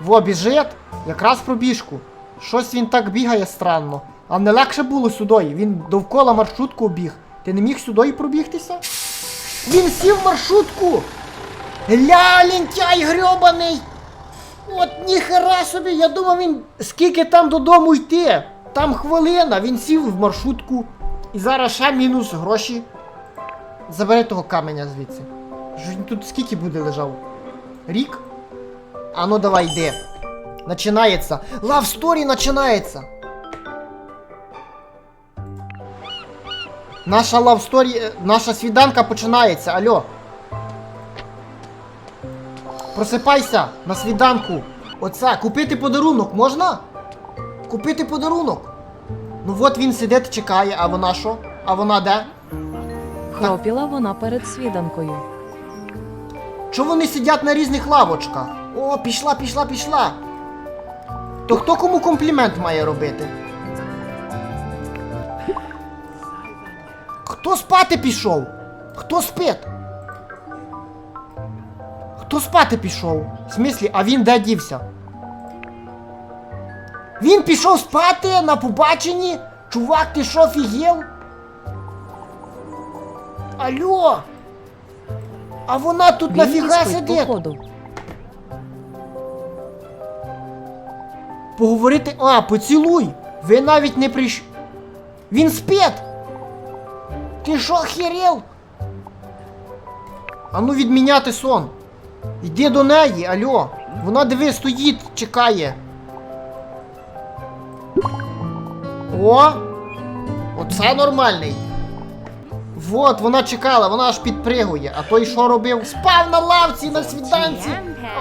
Во, біжить. Якраз пробіжку. Щось він так бігає странно. А не легше було сюди. Він довкола маршрутку обіг. Ти не міг сюди пробігтися? Він сів маршрутку! Ля, лентяй грьобаний! От ніхера собі, я думав, він скільки там додому йти. Там хвилина, він сів в маршрутку. І зараз ще мінус гроші. Забери того каменя звідси. Він тут скільки буде лежав? Рік? А ну давай йди. Начинається. Love story начинається. Наша love story, е, наша свіданка починається. Алло. Просипайся на свіданку. Оце, купити подарунок можна? Купити подарунок. Ну от він сидить, чекає, а вона що? А вона де? Хропіла вона перед свіданкою. Чого вони сидять на різних лавочках? О, пішла, пішла, пішла. То хто кому комплімент має робити? Хто спати пішов? Хто спить? Хто спати пішов? В смислі, а він де дівся? Він пішов спати на побаченні? Чувак, ти що офігел? Алло! А вона тут нафіга сидить? Поговорити. А, поцілуй! Ви навіть не прийш. Він спить! Ти що, охерел? А ну відміняти сон. Йди до неї, алло. Вона диви, стоїть, чекає. О! Оце нормальний. Вот, вона чекала, вона аж підпригує. А той що робив? Спав на лавці на свіданці.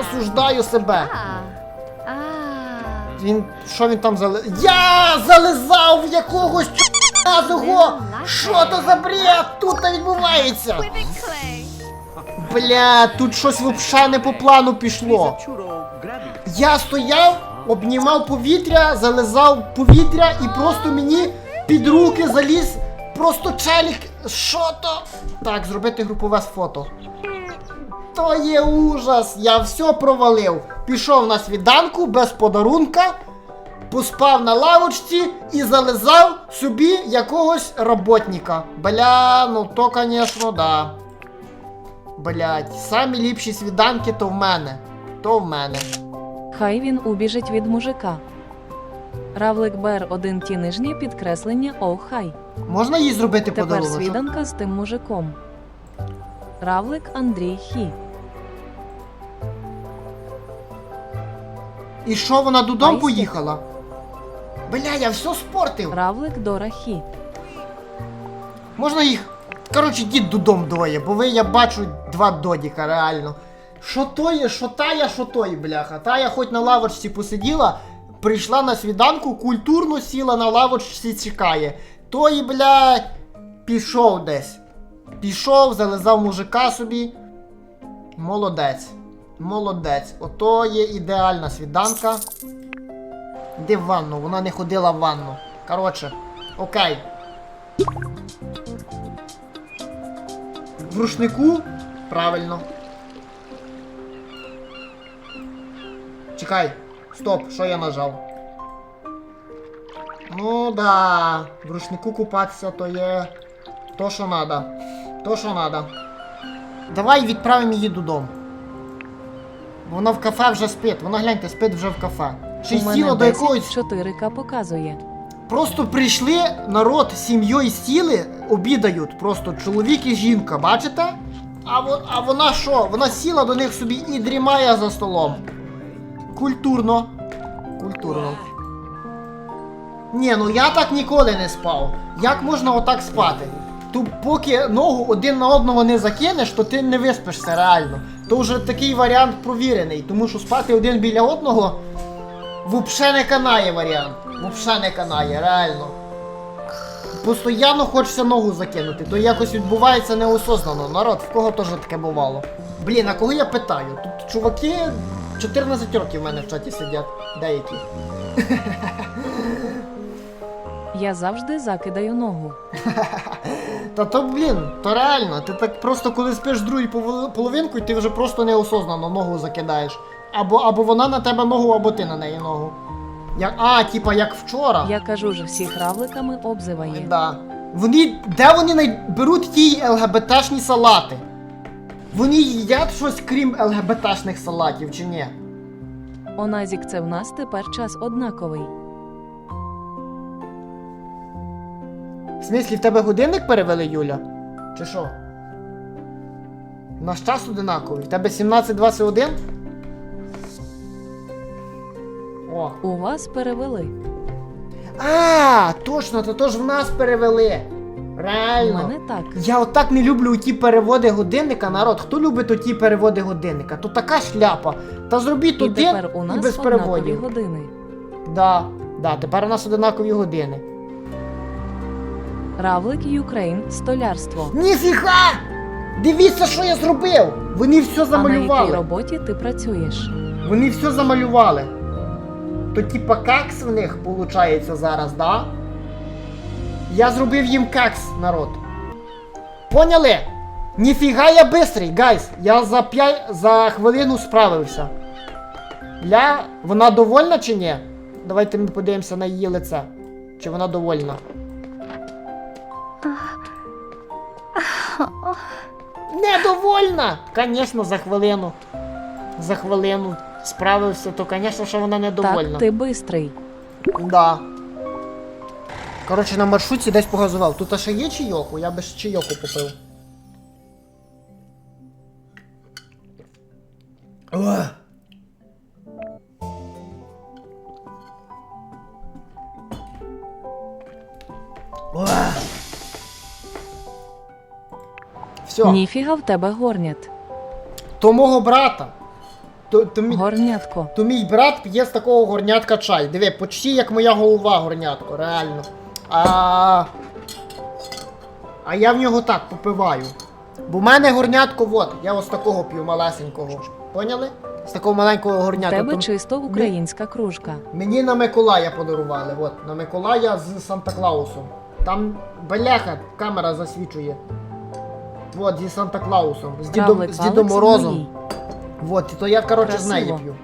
Осуждаю себе. Він. що він там зале. Я залезав в якогось чого! Що то за бред тут відбувається? Бля, тут щось взагалі не по плану пішло. Я стояв, обнімав повітря, залезав повітря і просто мені під руки заліз. Просто челік. Що то? Так, зробити групове фото. То є ужас, я все провалив. Пішов на свіданку без подарунка, поспав на лавочці і зализав собі якогось роботника. Бля, ну то, звісно, да. Блять, самі ліпші свіданки то в мене. То в мене. Хай він убіжить від мужика. Равлик Бер один ті нижні підкреслення О, хай. Можна їй зробити Тепер подарунок? свіданка з тим мужиком. Равлик Андрій Хі. І що вона додому Айсі. поїхала? Бля, я все спортив. Равлик Дора Хі. Можна їх. Коротше, дід додому двоє, бо ви я бачу два додіка, реально. Що то є, що тая, що той, бляха. Тая хоч на лавочці посиділа, прийшла на свіданку, культурно сіла на лавочці, чекає. Той, блядь, пішов десь. Пішов, зализав мужика собі. Молодець. Молодець. Ото є ідеальна свіданка. Де в ванну? Вона не ходила в ванну. Коротше, окей. В рушнику? Правильно. Чекай. Стоп, що я нажав? Ну да. В рушнику купатися то є. То, що надо. То, що надо. Давай відправимо її додому. Вона в кафе вже спить. Вона гляньте, спить вже в кафе. Чи У мене до 10 якогось 4К показує. Просто прийшли народ з сім'єю сіли, обідають. Просто чоловік і жінка, бачите? А, во- а вона що? Вона сіла до них собі і дрімає за столом. Культурно. Культурно. Ні, ну я так ніколи не спав. Як можна отак спати? Ту поки ногу один на одного не закинеш, то ти не виспишся реально. То вже такий варіант провірений, тому що спати один біля одного Вообще не канає варіант. Вообще не канає, реально. Постоянно хочеться ногу закинути, то якось відбувається неосознано. Народ, в кого теж таке бувало. Блін, а кого я питаю? Тут чуваки 14 років в мене в чаті сидять. Деякі. Я завжди закидаю ногу. Та то, блін, то реально. Ти так просто коли спиш другу половинку, ти вже просто неосознано ногу закидаєш. Або, або вона на тебе ногу, або ти на неї ногу. Як, а, типа як вчора. Я кажу ж всіх равликами обзиває. Да. Вони. Де вони най... беруть ті ЛГБТшні салати? Вони їдять щось крім ЛГБТшних салатів чи ні? Оназік, це в нас тепер час однаковий. В смислі, в тебе годинник перевели, Юля? Чи що? Наш час одинаковий. В тебе 17.21? О. У вас перевели. А, точно, то ж в нас перевели. Реально. мене так. Я отак не люблю ті переводи годинника, народ. Хто любить оті переводи годинника? То така шляпа. Та зробіть І один тепер у і нас без однакові переводів. години. Да, да, тепер у нас одинакові години. Равлик Юкрейн, столярство. Ніфіга! Дивіться, що я зробив! Вони все А на якій замалювали. роботі ти працюєш? Вони все замалювали. То типа кекс в них виходить зараз, да? Я зробив їм кекс, народ. Поняли? Ніфіга я бистрий, гайс. Я за п'ять за хвилину справився. Ля, вона довольна чи ні? Давайте ми подивимося на її лице. Чи вона довольна? Недовольна! Звісно, за хвилину. За хвилину справився, то, звісно, що вона недовольна. Так, ти бистрий. Да. Коротше, на маршрутці десь погазував. Тут ще є чайоку? Я би ж чайоку попив. Ох. Все, Ніфіга в тебе горнят. то мого брата. То, то, мій, Горнятко. то мій брат п'є з такого горнятка чай. Диви, почти як моя голова горнятко, реально. А, а я в нього так попиваю. Бо в мене горнятко, от, я ось такого п'ю малесенького. Поняли? З такого маленького В горнятка. тебе Там- чисто українська кружка. Мені на Миколая подарували, от, на Миколая з Санта-Клаусом. Там бляха, камера засвічує. От, зі Санта-Клаусом, з Дідом, Равлик з Дідом Алекс Морозом. Вот, то я, коротше, з неї Красиво. п'ю.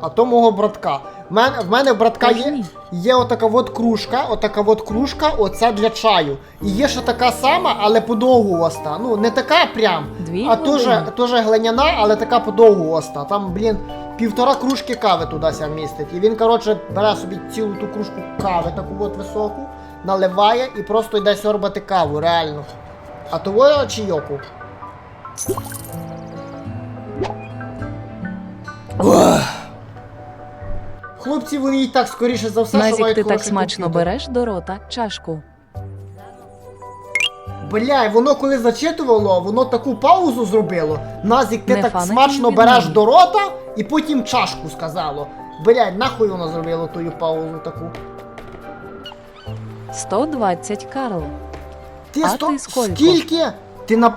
А то мого братка. В мене, в мене в братка є, ні. є отака от кружка, отака от кружка, оце для чаю. І є ще така сама, але подовгуваста. Ну, не така прям, Дві а теж, години. теж глиняна, але така подовгуваста. Там, блін, півтора кружки кави туди ся містить. І він, коротше, бере собі цілу ту кружку кави, таку от високу, наливає і просто йде сьорбати каву, реально. А того чайоку. Хлопці, вони і так скоріше за все, Назік, мають ти так хороший смачно комп'ютер. береш до рота чашку. Бля, воно коли зачитувало, воно таку паузу зробило. Назік, ти Не так фанатів смачно від береш мене. до рота і потім чашку сказало. Блядь, нахуй воно зробило тою паузу таку. 120 Карл. Ти А сто... ти скільки? скільки? Ти на.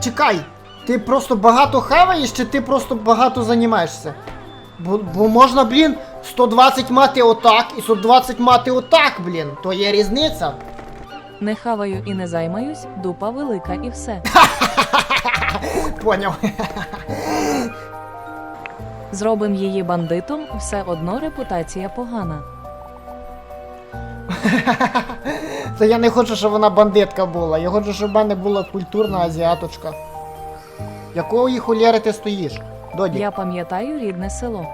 Чекай, ти просто багато хаваєш, чи ти просто багато займаєшся? Бо, бо можна, блін, 120 мати отак і 120 мати отак, блін. То є різниця. Не хаваю і не займаюсь, дупа велика і все. Поняв. Зробим її бандитом, все одно репутація погана. Та я не хочу, щоб вона бандитка була. Я хочу, щоб в мене була культурна азіаточка. Якої холєри ти стоїш? Доді, я, Я пам'ятаю рідне село.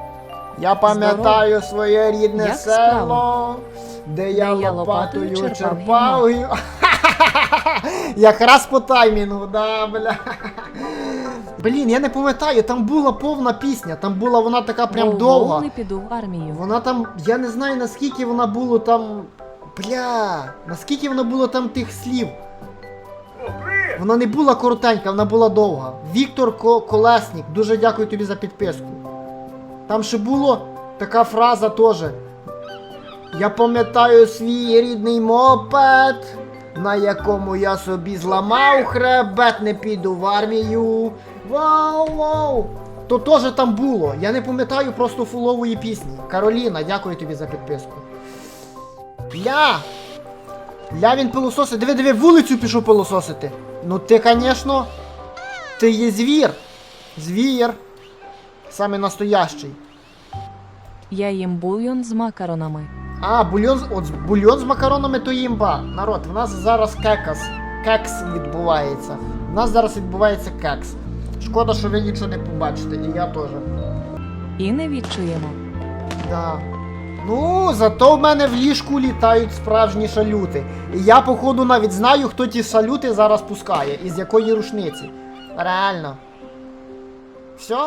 Я пам'ятаю своє рідне Як село, справи? де я я лопатою черпав. черпав Якраз по таймінгу, да, бля. Блін, я не пам'ятаю, там була повна пісня, там була вона така прям довга. не піду в армію. Вона там, я не знаю наскільки вона було там. Бля, наскільки вона було там тих слів. Вона не була коротенька, вона була довга. Віктор Ко- Колеснік, дуже дякую тобі за підписку. Там ще було така фраза теж. Я пам'ятаю свій рідний мопед, на якому я собі зламав хребет, не піду в армію. Вау, вау! То теж там було. Я не пам'ятаю просто фулової пісні. Кароліна, дякую тобі за підписку. Ля! Ля він пилососить. Диви, диви, вулицю пішов пилососити. Ну ти, звісно, ти є звір. Звір. Саме настоящий. Я їм бульйон з макаронами. А, бульйон, з- от бульйон з макаронами то імба. Народ, в нас зараз кекас. Кекс відбувається. У нас зараз відбувається кекс. Шкода, що ви нічого не побачите, і я теж. І не відчуємо. Да. Ну, зато в мене в ліжку літають справжні шалюти. І я, походу, навіть знаю, хто ті шалюти зараз пускає, і з якої рушниці. Реально. Все?